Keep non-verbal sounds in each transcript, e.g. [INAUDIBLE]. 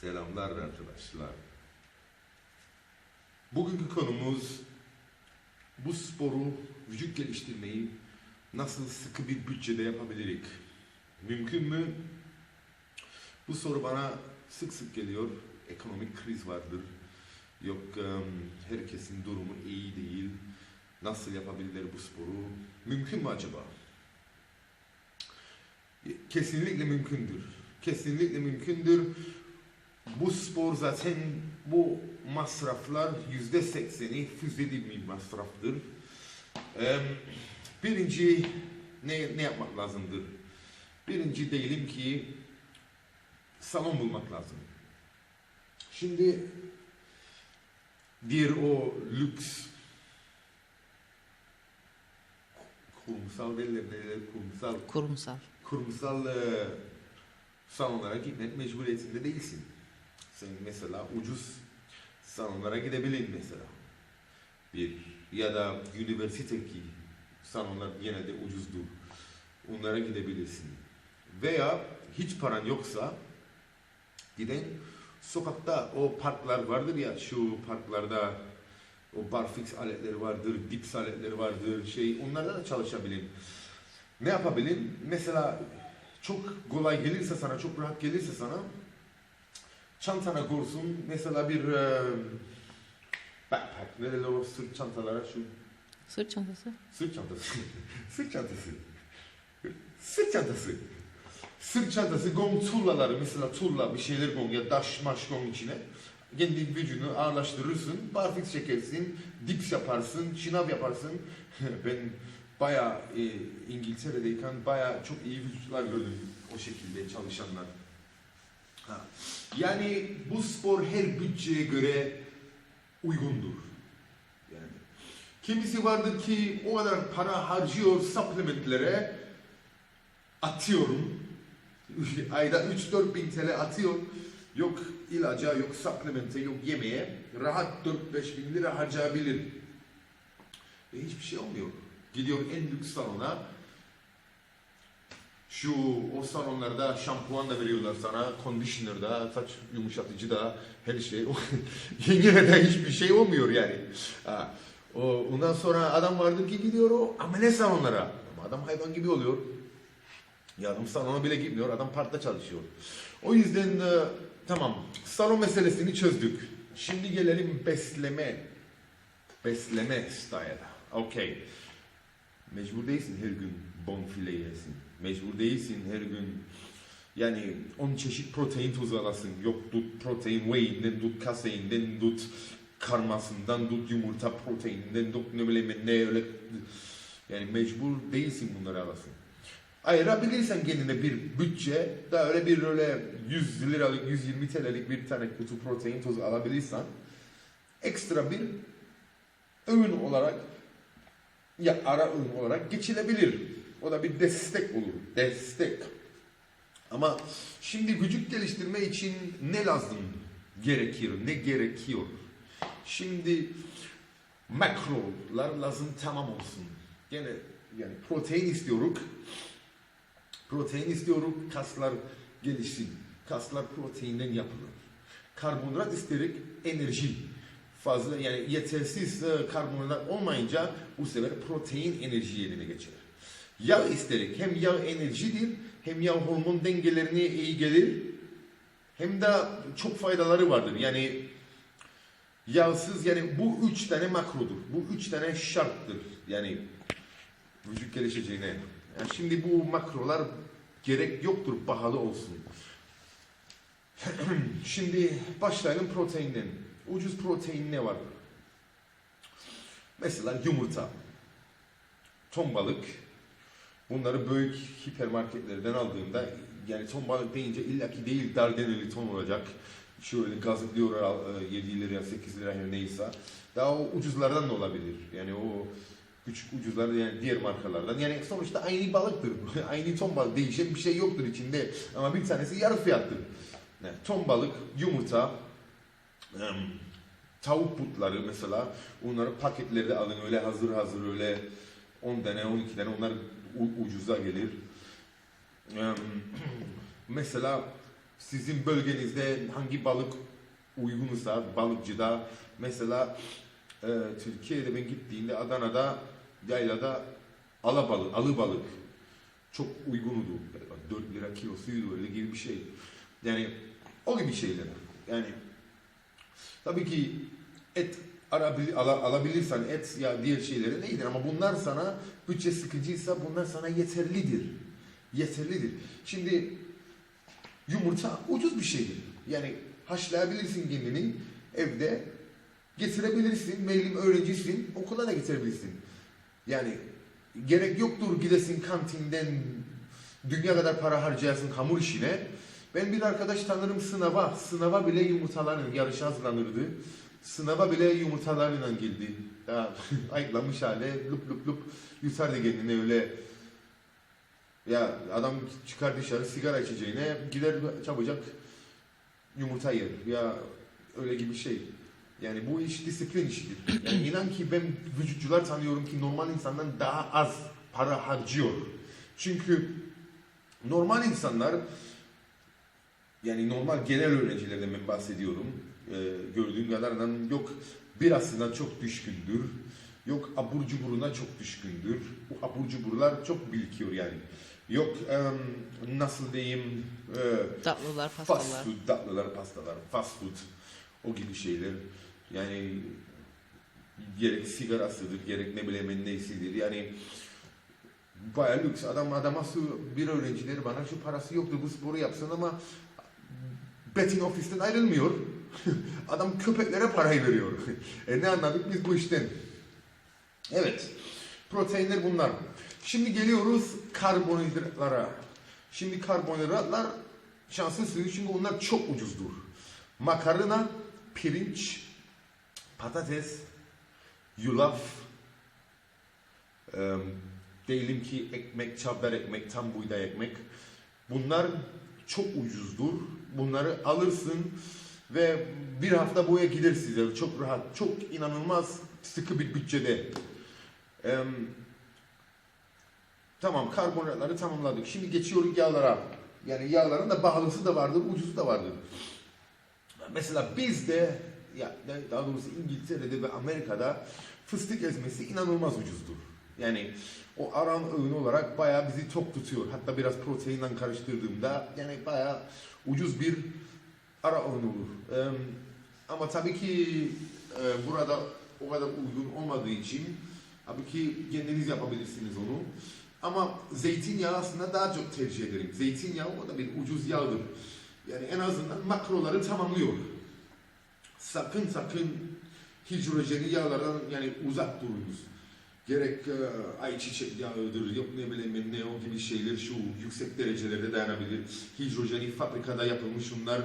Selamlar arkadaşlar. Bugünkü konumuz bu sporu, vücut geliştirmeyi nasıl sıkı bir bütçede yapabilirik? Mümkün mü? Bu soru bana sık sık geliyor. Ekonomik kriz vardır. Yok herkesin durumu iyi değil. Nasıl yapabilirler bu sporu? Mümkün mü acaba? Kesinlikle mümkündür. Kesinlikle mümkündür. Bu spor zaten bu masraflar yüzde sekseni füzeli bir masraftır. Birinci ne, ne yapmak lazımdır? Birinci diyelim ki salon bulmak lazım. Şimdi diğer o lüks kurumsal derler, ne derler, kurumsal Kurumsal. kurumsal e, salonlara gitmek mecburiyetinde değilsin. Mesela ucuz salonlara gidebilin mesela. Bir ya da üniversitedeki salonlar yine de ucuzdur. Onlara gidebilirsin. Veya hiç paran yoksa giden sokakta o parklar vardır ya şu parklarda o barfix aletleri vardır, dips aletleri vardır, şey onlardan da çalışabilin. Ne yapabilin? Mesela çok kolay gelirse sana, çok rahat gelirse sana çantana korsun. Mesela bir e, backpack, ne derler o sırt çantalara şu Sırt çantası. sırt çantası. [LAUGHS] sırt çantası. Sırt çantası. Sırt çantası gong tullaları mesela tulla bir şeyler gong ya daş maş gong içine. Kendi vücudunu ağırlaştırırsın, barfix çekersin, dips yaparsın, şınav yaparsın. [LAUGHS] ben bayağı e, İngiltere'deyken bayağı çok iyi vücutlar gördüm o şekilde çalışanlar. Yani bu spor her bütçeye göre uygundur. Yani kimisi vardır ki o kadar para harcıyor supplementlere atıyorum. [LAUGHS] Ayda 3-4 bin TL atıyor. Yok ilaca, yok supplemente, yok yemeğe. Rahat 4-5 bin lira harcayabilir. Ve hiçbir şey olmuyor. Gidiyor en lüks salona. Şu o salonlarda şampuan da veriyorlar sana, conditioner da, saç yumuşatıcı da, her şey. [LAUGHS] Yine de hiçbir şey olmuyor yani. Ha. O, ondan sonra adam vardır ki gidiyor o amele salonlara. Ama adam hayvan gibi oluyor. Ya adam salona bile gitmiyor, adam parkta çalışıyor. O yüzden e, tamam, salon meselesini çözdük. Şimdi gelelim besleme. Besleme style'a. Okey. Mecbur değilsin her gün bonfile yesin. Mecbur değilsin her gün yani 10 çeşit protein tozu alasın. Yok tut protein whey'inden, tut kaseinden, tut karmasından, tut yumurta proteininden, tut ne bileyim ne öyle. Yani mecbur değilsin bunları alasın. Ayırabilirsen kendine bir bütçe, da öyle bir öyle 100 liralık, 120 TL'lik bir tane kutu protein tozu alabilirsen ekstra bir öğün olarak ya ara öğün olarak geçilebilir. O da bir destek olur. Destek. Ama şimdi vücut geliştirme için ne lazım gerekiyor? Ne gerekiyor? Şimdi makrolar lazım tamam olsun. Gene yani protein istiyoruz. Protein istiyoruz. Kaslar gelişsin. Kaslar proteinden yapılır. Karbonhidrat isterik enerji fazla yani yetersiz e, karbonhidrat olmayınca bu sefer protein enerji yerine geçer. Yağ isterik. Hem yağ enerjidir hem yağ hormon dengelerine iyi gelir hem de çok faydaları vardır. Yani yağsız yani bu üç tane makrodur. Bu üç tane şarttır. Yani vücut gelişeceğine. Yani şimdi bu makrolar gerek yoktur pahalı olsun. [CLEARS THROAT] şimdi başlayalım proteinden. Ucuz protein ne var? Mesela yumurta, ton balık. Bunları büyük hipermarketlerden aldığında yani ton balık deyince illaki değil dardaneli ton olacak. Şöyle gazıklıyor 7 lira 8 lira her neyse. Daha o ucuzlardan da olabilir. Yani o küçük ucuzlar yani diğer markalardan. Yani sonuçta aynı balıktır. [LAUGHS] aynı ton balık. Değişen bir şey yoktur içinde. Ama bir tanesi yarı fiyattır. Yani ton balık, yumurta, tavuk butları mesela onları paketlerde alın öyle hazır hazır öyle 10 tane 12 tane onlar ucuza gelir. [CLEARS THROAT] Mesela sizin bölgenizde hangi balık uygunsa balıkçıda mesela e, Türkiye'de ben gittiğimde Adana'da yaylada alabalık, alı balık çok uygundu. 4 lira kilosuydu öyle gibi bir şey. Yani o gibi şeyler. Yani tabii ki et alabilirsen et ya diğer şeyleri neydir ama bunlar sana bütçe sıkıcıysa bunlar sana yeterlidir. Yeterlidir. Şimdi yumurta ucuz bir şeydir. Yani haşlayabilirsin kendini evde getirebilirsin. Meylim öğrencisin okula da getirebilirsin. Yani gerek yoktur gidesin kantinden dünya kadar para harcayasın hamur işine. Ben bir arkadaş tanırım sınava, sınava bile yumurtaların yarışa hazırlanırdı. Sınava bile yumurtalarıyla geldi. Ya, [LAUGHS] ayıklamış hale lup lup lup yutardı kendini öyle. Ya adam çıkar dışarı sigara içeceğine gider çabucak yumurta yer. Ya öyle gibi şey. Yani bu iş disiplin işidir. Yani [CLEARS THROAT] inan ki ben vücutçular tanıyorum ki normal insandan daha az para harcıyor. Çünkü normal insanlar yani normal genel öğrencilerden ben bahsediyorum. Ee, gördüğüm kadarıyla yok birasına çok düşkündür. Yok abur cuburuna çok düşkündür. Bu abur cuburlar çok bilkiyor yani. Yok em, nasıl diyeyim e, Tatlılar, fast pastalar. food, tatlılar, pastalar, fast food o gibi şeyler. Yani gerek sigarasıdır, gerek ne bileyim neysidir. Yani bayağı lüks. Adam adama su, bir öğrencileri bana şu parası yoktu bu sporu yapsın ama betting ofisten ayrılmıyor. [LAUGHS] Adam köpeklere parayı veriyor. [LAUGHS] e ne anladık biz bu işten? Evet. Proteinler bunlar. Şimdi geliyoruz karbonhidratlara. Şimdi karbonhidratlar şanslısınız çünkü onlar çok ucuzdur. Makarna, pirinç, patates, yulaf, e, diyelim ki ekmek, çavdar ekmek, tam buğday ekmek. Bunlar çok ucuzdur. Bunları alırsın ve bir hafta boya gider size. Çok rahat, çok inanılmaz sıkı bir bütçede. E, tamam karbonhidratları tamamladık. Şimdi geçiyoruz yağlara. Yani yağların da pahalısı da vardır, ucuzu da vardır. Mesela bizde, ya daha doğrusu İngiltere'de ve Amerika'da fıstık ezmesi inanılmaz ucuzdur. Yani o aram öğün olarak bayağı bizi tok tutuyor. Hatta biraz proteinle karıştırdığımda yani bayağı ucuz bir ara öğün olur. Eee, ama tabii ki e, burada o kadar uygun olmadığı için tabii ki kendiniz yapabilirsiniz onu. Ama zeytinyağı aslında daha çok tercih ederim. Zeytinyağı o da bir ucuz yağdır. Yani en azından makroları tamamlıyor. Sakın sakın hidrojeni yağlardan yani uzak durunuz. Gerek e, ayçiçek yağıdır, yok ne bileyim ne o gibi şeyler şu yüksek derecelerde dayanabilir. Hidrojeni fabrikada yapılmış onlar.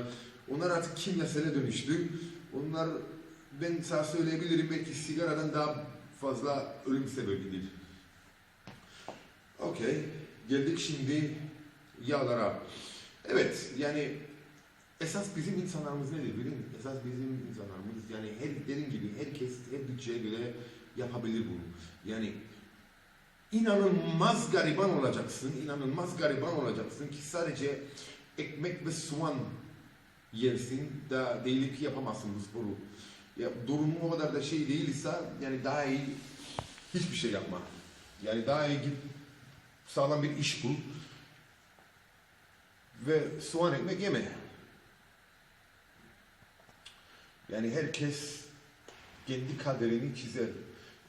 Onlar artık kimyasale dönüştü. Onlar ben sana söyleyebilirim belki sigaradan daha fazla ölüm sebebidir. Okey. Geldik şimdi yağlara. Evet yani esas bizim insanlarımız nedir bilin? Esas bizim insanlarımız yani her dediğim gibi herkes her bütçeye göre yapabilir bunu. Yani inanılmaz gariban olacaksın, inanılmaz gariban olacaksın ki sadece ekmek ve soğan yersin da değil ki yapamazsın bu sporu. Ya durumu o kadar da şey değilse yani daha iyi hiçbir şey yapma. Yani daha iyi git sağlam bir iş bul ve soğan ekmek yeme. Yani herkes kendi kaderini çizer.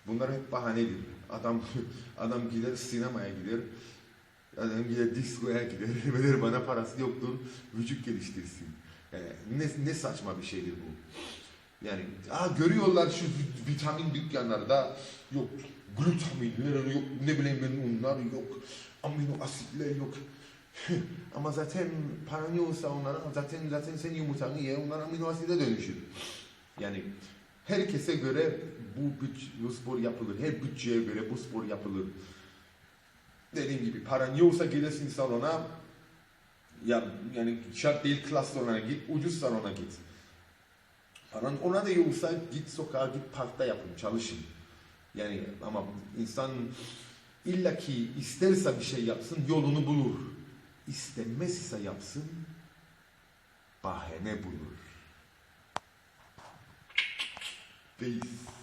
Bunlar hep bahanedir. Adam [LAUGHS] adam gider sinemaya gider. Adam gider diskoya gider. [LAUGHS] Verir bana parası yoktur. Vücut geliştirsin. Yani ne, ne saçma bir şeydir bu. Yani aa, görüyorlar şu vitamin dükkanlarda yok glutaminler yok ne bileyim ben onlar yok amino asitler yok [LAUGHS] ama zaten paran yoksa onlara zaten zaten sen yumurtanı ye onlar amino aside dönüşür. Yani herkese göre bu, bütç, bu spor yapılır. Her bütçeye göre bu spor yapılır. Dediğim gibi paran yoksa gidersin salona ya yani şart değil klas salona git, ucuz salona git. Paran ona da yoksa git sokağa git parkta yapın, çalışın. Yani ama insan illaki isterse bir şey yapsın yolunu bulur. İstemezse yapsın bahane bulur. Peace.